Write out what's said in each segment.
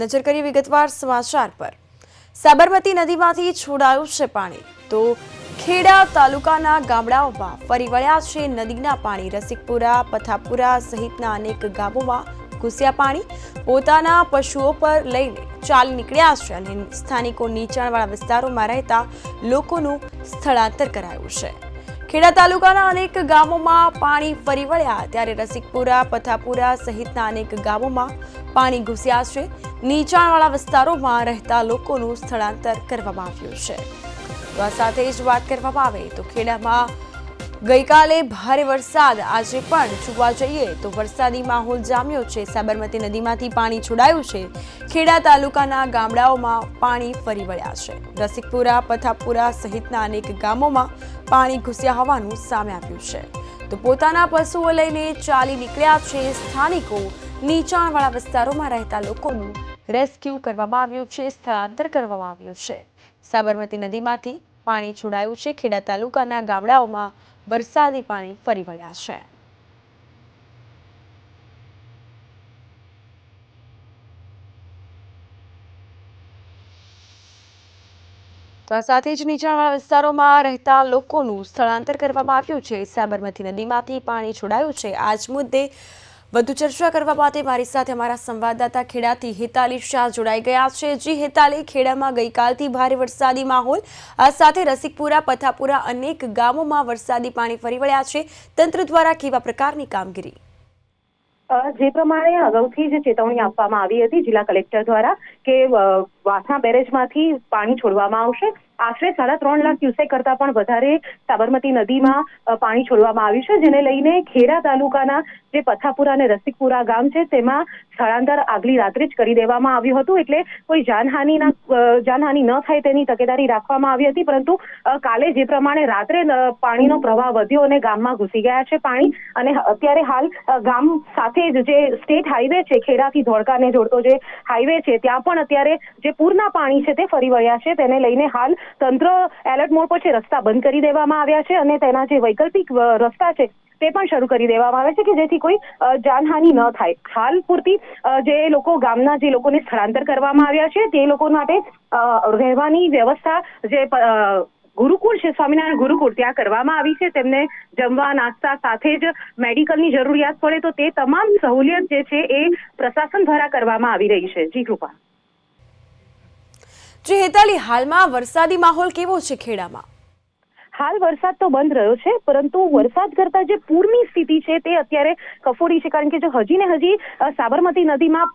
નજર કરીએ વિગતવાર સમાચાર પર. સાબરમતી નદીમાંથી છોડાયું છે પાણી. તો ખેડા તાલુકાના ગામડાઓમાં ફરી વળ્યા છે નદીના પાણી. રસિકપુરા, પથાપુરા સહિતના અનેક ગામોમાં ઘૂસ્યા પાણી. પોતાના પશુઓ પર લઈને ચાલી નીકળ્યા છે અને સ્થાનિકો નીચાણવાળા વિસ્તારોમાં રહેતા લોકોનું સ્થળાંતર કરાયું છે. ખેડા તાલુકાના અનેક ગામોમાં પાણી ફરી વળ્યા. ત્યારે રસિકપુરા, પથાપુરા સહિતના અનેક ગામોમાં પાણી ઘૂસ્યા છે. નીચાણવાળા વિસ્તારોમાં રહેતા લોકોનું સ્થળાંતર કરવામાં આવ્યું છે. તો આ સાથે જ વાત કરવામાં આવે તો ખેડામાં ગઈકાલે ભારે વરસાદ. આજે પણ જોવા જઈએ તો વરસાદી માહોલ જામ્યો છે. સાબરમતી નદીમાંથી પાણી છોડાયું છે. ખેડા તાલુકાના ગામડાઓમાં પાણી ફરી વળ્યા છે. રસિકપુરા, પથાપુરા સહિતના અનેક ગામોમાં પાણી ઘૂસ્યા હોવાનું સામે આવ્યું છે. તો પોતાના પશુઓ લઈને ચાલી નીકળ્યા છે સ્થાનિકો. નીચાણવાળા વિસ્તારોમાં રહેતા લોકોનું રેસ્ક્યુ કરવામાં આવ્યું છે, સ્થળાંતર કરવામાં આવ્યું છે. સાબરમતી નદીમાંથી પાણી છોડાયું છે. ખેડા તાલુકાના ગામડાઓમાં વરસાદી પાણી ફરી વળ્યા છે. તો આ સાથે જ નીચાણવાળા વિસ્તારોમાં રહેતા લોકોનું સ્થળાંતર કરવામાં આવ્યું છે. સાબરમતી નદીમાંથી પાણી છોડાયું છે. આજ મુદ્દે વધુ ચર્ચા કરવા માટે મારી સાથે અમારા સંવાદદાતા ખેડાથી હેતાલી શાહ જોડાઈ ગયા છે. જી હેતાલી, ખેડામાં ગઈકાલથી ભારે વરસાદી માહોલ, આ સાથે રસિકપુરા, પથાપુરા અનેક ગામોમાં વરસાદી પાણી ફરી વળ્યા છે. તંત્ર દ્વારા કેવા પ્રકારની કામગીરી? જે પ્રમાણે અગાઉથી જ ચેતવણી આપવામાં આવી હતી જિલ્લા કલેક્ટર દ્વારા કે વાસણા બેરેજમાંથી પાણી છોડવામાં આવશે. આશરે સાડા ત્રણ લાખ ક્યુસેક કરતા પણ વધારે સાબરમતી નદીમાં પાણી છોડવામાં આવ્યું છે, જેને લઈને ખેડા તાલુકાના જે પથાપુરા અને રસિકપુરા ગામ છે, તેમાં સ્થળાંતર આગલી રાત્રે જ કરી દેવામાં આવ્યું હતું. એટલે કોઈ જાનહાનિના જાનહાની ન થાય તેની તકેદારી રાખવામાં આવી હતી. પરંતુ કાલે જે પ્રમાણે રાત્રે પાણીનો પ્રવાહ વધ્યો અને ગામમાં ઘૂસી ગયા છે પાણી. અને અત્યારે હાલ ગામ સાથે જ જે સ્ટેટ હાઈવે છે, ખેડાથી ધોળકાને જોડતો જે હાઈવે છે, ત્યાં પણ અત્યારે જે પૂરના પાણી છે તે ફરી વળ્યા છે. તેને લઈને હાલ તંત્ર એલર્ટ મોડ પર છે. રસ્તા બંધ કરી દેવામાં આવ્યા છે અને તેના જે વૈકલ્પિક રસ્તા છે તે પણ શરૂ કરી દેવામાં આવે છે કે જેથી કોઈ જાનહાનિ ન થાય. હાલ પૂરતી જે લોકો ગામના જે લોકોને સ્થળાંતર કરવામાં આવ્યા છે તે લોકો માટે રહેવાની વ્યવસ્થા જે ગુરુકુળ છે, સ્વામિનારાયણ ગુરુકુળ ત્યાં કરવામાં આવી છે. તેમને જમવા, નાસ્તા સાથે જ મેડિકલની જરૂરિયાત પડે તો તે તમામ સહુલિયત જે છે એ પ્રશાસન દ્વારા કરવામાં આવી રહી છે. જી, કૃપા. જી હેતાલી હાલમાં વરસાદી માહોલ કેવો છે ખેડામાં? હાલ વરસાદ તો બંધ રહ્યો છે, પરંતુ વરસાદ કરતા જે પૂરની સ્થિતિ છે તે અત્યારે કફોડી છે, કારણ કે જો હજી ને હજી સાબરમતી નદીમાં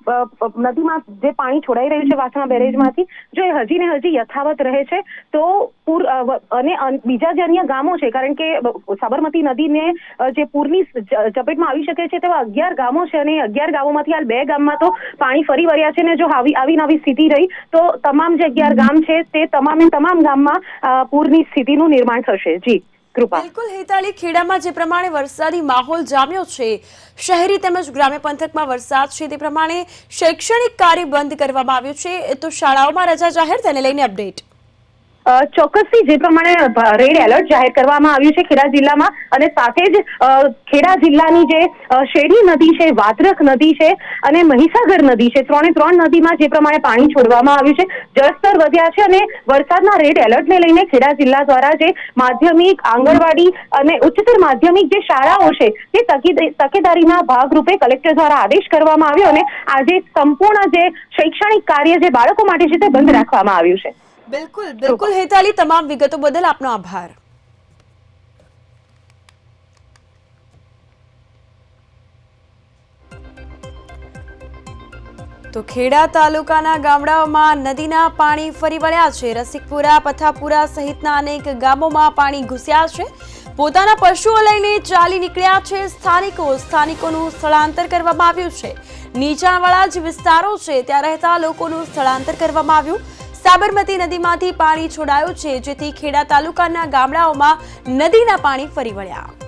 નદીમાં જે પાણી છોડાઈ રહ્યું છે વાસણા બેરેજમાંથી, જો એ હજી ને હજી યથાવત રહે છે, તો પૂર અને બીજા જે અન્ય ગામો છે, કારણ કે સાબરમતી નદીને જે પૂરની ચપેટમાં આવી શકે છે, તેવા અગિયાર ગામો છે, અને અગિયાર ગામોમાંથી હાલ બે ગામમાં તો પાણી ફરી વળ્યા છે, ને જો આવી આવી નવી સ્થિતિ રહી, તો તમામ જે અગિયાર ગામ છે, તે તમામે તમામ ગામમાં પૂરની સ્થિતિનું નિર્માણ થશે. જી, કૃપા. બિલકુલ, હેતાલી ખેડામાં જે પ્રમાણે વરસાદી માહોલ જામ્યો છે, શહેરી તેમજ ગ્રામ્ય પંથકમાં વરસાદ છે, તે પ્રમાણે શૈક્ષણિક કાર્ય બંધ કરવામાં આવ્યું છે. તો શાળાઓમાં રજા જાહેર, તેને લઈને અપડેટ. ચોક્કસથી જે પ્રમાણે રેડ એલર્ટ જાહેર કરવામાં આવ્યું છે ખેડા જિલ્લામાં અને સાથે જ ખેડા જિલ્લાની જે શેરી નદી છે, વાત્રક નદી છે અને મહીસાગર નદી છે, ત્રણે ત્રણ નદીમાં જે પ્રમાણે પાણી છોડવામાં આવ્યું છે. જળસ્તર વધ્યા છે અને વરસાદના રેડ એલર્ટને લઈને ખેડા જિલ્લા દ્વારા જે માધ્યમિક, આંગણવાડી અને ઉચ્ચતર માધ્યમિક જે શાળાઓ છે, તે તકેદ- તકેદારીના ભાગરૂપે કલેક્ટર દ્વારા આદેશ કરવામાં આવ્યો અને આજે સંપૂર્ણ જે શૈક્ષણિક કાર્ય જે બાળકો માટે છે તે બંધ રાખવામાં આવ્યું છે. બિલકુલ બિલકુલ. હેતાલી, તમામ વિગતો બદલ આપનો આભાર. તો ખેડા તાલુકાના ગામડાઓમાં નદીના પાણી ફરી વળ્યા છે. રસિકપુરા, પથાપુરા સહિતના અનેક ગામોમાં પાણી ઘૂસ્યા છે. પોતાના પશુઓ લઈને ચાલી નીકળ્યા છે. સ્થાનિકો સ્થાનિકોનું સ્થળાંતર કરવામાં આવ્યું છે. નીચાણવાળા જ વિસ્તારો છે. ત્યાં રહેતા લોકોનું સ્થળાંતર કરવામાં આવ્યું. સાબરમતી નદીમાંથી પાણી છોડાયું છે જેથી ખેડા તાલુકાના ગામડાઓમાં નદીના પાણી ફરી વળ્યા.